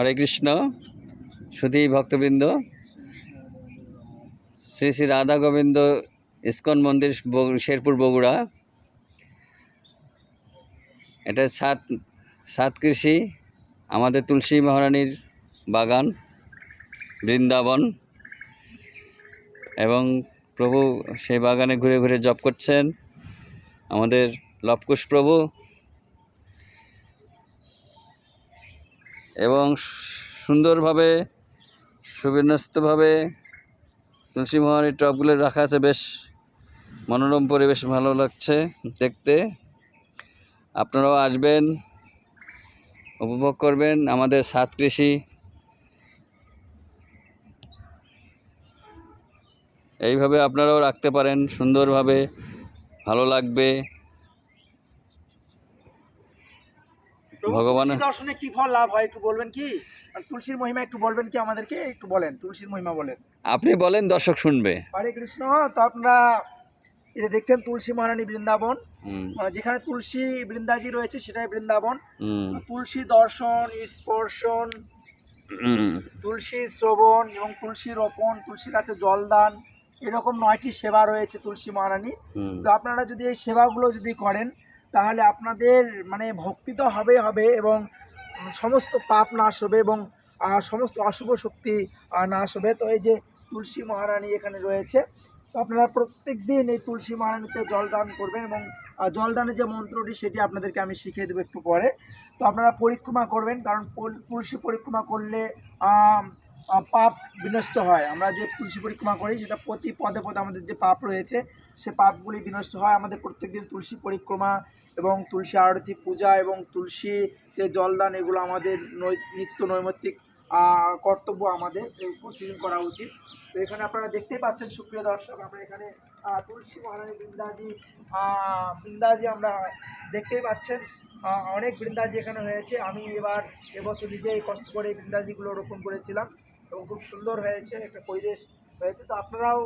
হরে কৃষ্ণ সুধী ভক্তবৃন্দ, শ্রী শ্রী রাধা গোবিন্দ ইস্কন মন্দির শেরপুর বগুড়া। এটা সাত সাত কৃষি, আমাদের তুলসী মহারানীর বাগান, বৃন্দাবন এবং প্রভু সেই বাগানে ঘুরে ঘুরে জপ করছেন। আমাদের লবকুশ প্রভু এবং সুন্দরভাবে, সুবিন্যস্তভাবে তুলসী মহারানীর টবগুলো রাখা আছে। বেশ মনোরম পরিবেশ, ভালো লাগছে দেখতে। আপনারাও আসবেন, উপভোগ করবেন আমাদের সাত কৃষি। এইভাবে আপনারাও রাখতে পারেন সুন্দরভাবে, ভালো লাগবে প্রভু, ভগবানের- দর্শনে কি ফল লাভ হয় একটু বলবেন কি? আর তুলসীর মহিমা একটু বলবেন কি আমাদেরকে একটু বলেন তুলসীর মহিমা বলেন। আপনি বলেন দর্শক শুনবে। হরে কৃষ্ণ তো আপনারা এই যে দেখতেন তুলসী মহারানী বৃন্দাবন। মানে যেখানে তুলসী বৃন্দাজি রয়েছে সেটাই বৃন্দাবন। তুলসী দর্শন স্পর্শন তুলসী শ্রবণ এবং তুলসী রোপণ তুলসী গাছে জলদান এরকম নয়টি সেবা রয়েছে তুলসী মহারানী। তো আপনারা যদি এই সেবাগুলো যদি করেন তাহলে আপনাদের মানে ভক্তি তো হবে হবে এবং সমস্ত পাপ নাশ হবে এবং সমস্ত অশুভ শক্তি নাশ হবে। তো এই যে তুলসী মহারানী এখানে রয়েছে, তো আপনারা প্রত্যেক দিন এই তুলসী মহারানীতে জলদান করবেন এবং জলদানের যে মন্ত্রটি সেটি আপনাদেরকে আমি শিখিয়ে দেবো একটু পরে। তো আপনারা পরিক্রমা করবেন, কারণ তুলসী পরিক্রমা করলে পাপ বিনষ্ট হয়। আমরা যে তুলসী পরিক্রমা করি, সেটা প্রতি পদে পদে আমাদের যে পাপ রয়েছে, সে পাপগুলি বিনষ্ট হয়। আমাদের প্রত্যেকদিন তুলসী পরিক্রমা এবং তুলসী আরতি, পূজা এবং তুলসীতে জলদান, এগুলো আমাদের নিত্য নৈমিত্তিক কর্তব্য আমাদের প্রতিদিন করা উচিত। তো এখানে আপনারা দেখতেই পাচ্ছেন, সুপ্রিয় দর্শক, আমরা এখানে তুলসী মহারানী বৃন্দাজি বৃন্দাজি আমরা দেখতেই পাচ্ছেন। অনেক বৃন্দাজি এখানে হয়েছে। আমি এবার এবছর নিজেই কষ্ট করে বৃন্দাজিগুলো রোপণ করেছিলাম এবং খুব সুন্দর হয়েছে একটা পরিবেশ হয়েছে। তো আপনারাও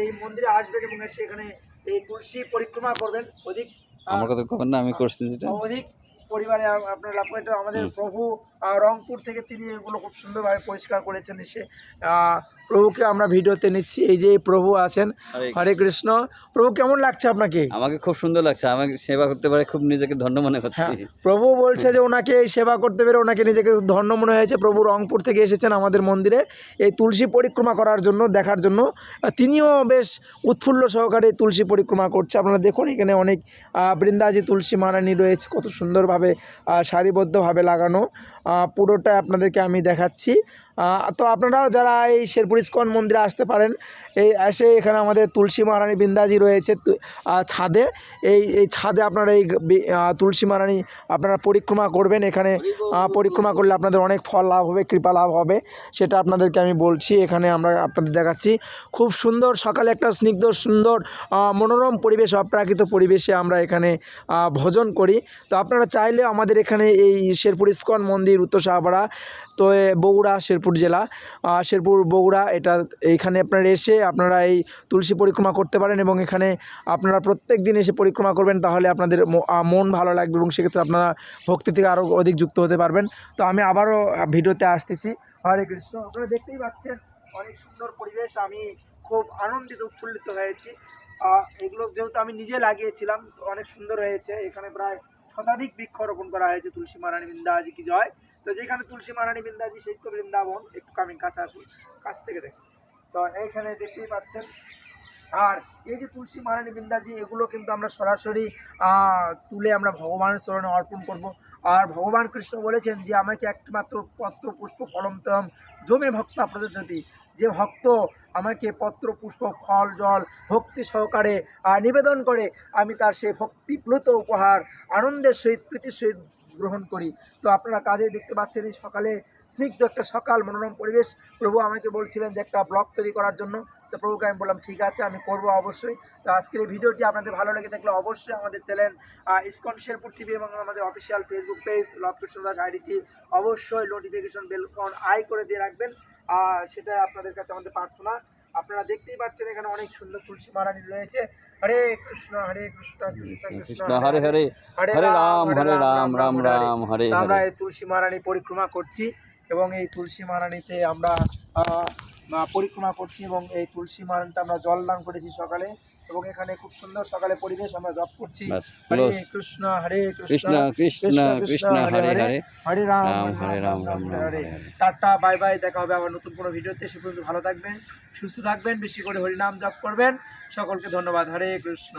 এই মন্দিরে আসবেন এবং এসে এখানে এই তুলসী পরিক্রমা করবেন। অধিক আহ, আমার কথা খবর না আমি করছি যেটা। অধিক পরিবারে আপনার লাভ এটা আমাদের প্রভু রংপুর থেকে তিনি এগুলো খুব সুন্দরভাবে পরিষ্কার করেছেন এসে। প্রভুকে আমরা ভিডিওতে নিচ্ছি। এই যে প্রভু আছেন হরে কৃষ্ণ। প্রভু কেমন লাগছে আপনাকে? আমাকে খুব সুন্দর লাগছে। আমাকে সেবা করতে পারে খুব নিজেকে ধন্য মনে করছি। হ্যাঁ প্রভু বলছে যে ওনাকে এই সেবা করতে পেরে ওনাকে নিজেকে ধন্য মনে হয়েছে। প্রভু রংপুর থেকে এসেছেন আমাদের মন্দিরে। এই তুলসী পরিক্রমা করার জন্য দেখার জন্য। তিনিও বেশ উৎফুল্ল সহকারে তুলসী পরিক্রমা করছে। আপনারা দেখুন এখানে অনেক বৃন্দাজি তুলসী মারানি রয়েছে। কত সুন্দরভাবে সারিবদ্ধভাবে লাগানো। পুরোটা আপনাদেরকে আমি দেখাচ্ছি। তো আপনারাও যারা এই শেরপুর ইস্কন মন্দিরে আসতে পারেন, এই এসে এখানে আমাদের তুলসী মহারানী বৃন্দাজি রয়েছে ছাদে। এই এই ছাদে আপনারা এই তুলসী মহারানী আপনারা পরিক্রমা করবেন। এখানে পরিক্রমা করলে আপনাদের অনেক ফল লাভ হবে, কৃপা লাভ হবে। সেটা আপনাদেরকে আমি বলছি। এখানে আমরা আপনাদের দেখাচ্ছি। খুব সুন্দর সকালে একটা স্নিগ্ধ, সুন্দর মনোরম পরিবেশ, অপ্রাকৃত পরিবেশে আমরা এখানে ভোজন করি। তো আপনারা চাইলে আমাদের এখানে এই শেরপুর ইস্কন মন্দির উত্তর সাহাপাড়া তো বগুড়া, শেরপুর জেলা। শেরপুর, বগুড়া, এটা এইখানে আপনারা এসে আপনারা এই তুলসী পরিক্রমা করতে পারেন এবং এখানে আপনারা প্রত্যেক দিন এসে পরিক্রমা করবেন, তাহলে আপনাদের মন ভালো লাগবে এবং সেক্ষেত্রে আপনারা ভক্তি থেকে আরও অধিক যুক্ত হতে পারবেন। তো আমি আবারও ভিডিওতে আসতেছি। হরে কৃষ্ণ। আপনারা দেখতেই পাচ্ছেন অনেক সুন্দর পরিবেশ। আমি খুব আনন্দিত, উৎফুল্লিত হয়েছি। এগুলো যেহেতু আমি নিজে লাগিয়েছিলাম, অনেক সুন্দর হয়েছে। এখানে প্রায় শতাধিক বৃক্ষ রোপণ করা হয়েছে তুলসী মারানি বৃন্দাজি কি জয়? তো যেখানে তুলসী মারানি বৃন্দাজি, সেই তো বৃন্দাবন, একটু কামিং কাছে আসুন, কাছ থেকে দেখুন। তো এইখানে দেখতেই পাচ্ছেন আর এই যে তুলসী মারানি বৃন্দাজি, এগুলো কিন্তু আমরা সরাসরি তুলে আমরা ভগবানের স্মরণে অর্পণ করব। আর ভগবান কৃষ্ণ বলেছেন যে, আমাকে একমাত্র পত্র, পুষ্প, ফলম, তম জমে ভক্তা প্রযোজ্যতি। যে ভক্ত আমাকে পত্র, পুষ্প, ফল, জল, ভক্তি সহকারে নিবেদন করে, আমি তার সেই ভক্তিপ্লুত উপহার, আনন্দের সহিত, প্রীতির সহিত গ্রহণ করি। তো আপনারা কাজে দেখতে পাচ্ছেন এই সকালে স্নিগ্ধ একটা সকাল, মনোরম পরিবেশ। প্রভু আমাকে বলছিলেন যে একটা ব্লগ তৈরি করার জন্য। তো প্রভুকে আমি বললাম, ঠিক আছে, আমি করব অবশ্যই। তো আজকের এই ভিডিওটি আপনাদের ভালো লেগে থাকলে অবশ্যই আমাদের চ্যানেল ইসকন শেরপুর টিভি এবং আমাদের official Facebook page Lav Krishna Das আইডিটি অবশ্যই নোটিফিকেশন বেল অন আই করে দিয়ে রাখবেন। সেটা আপনাদের কাছে আমাদের প্রার্থনা। আপনারা দেখতেই পাচ্ছেন এখানে অনেক সুন্দর তুলসী মারানি রয়েছে। হরে কৃষ্ণ হরে কৃষ্ণ কৃষ্ণ কৃষ্ণ হরে হরে। হরে রাম হরে রাম রাম রাম হরে। আমরা এই তুলসী মারানি পরিক্রমা করছি এবং এই তুলসী মারানিতে আমরা পরিক্রমা করছি এবং এই তুলসী মারানিতে আমরা জল দান করেছি সকালে এবং এখানে খুব সুন্দর সকালে পরিবেশ আমরা জপ করছি। হরে কৃষ্ণ হরে কৃষ্ণ কৃষ্ণ কৃষ্ণ হরে হরে হরে রাম রাম হরে রাম রাম হরে। Tata bye bye. দেখা হবে আবার নতুন কোনো ভিডিওতে। সে পর্যন্ত ভালো থাকবেন সুস্থ থাকবেন বেশি করে হরিনাম জপ করবেন। সকলকে ধন্যবাদ। হরে কৃষ্ণ।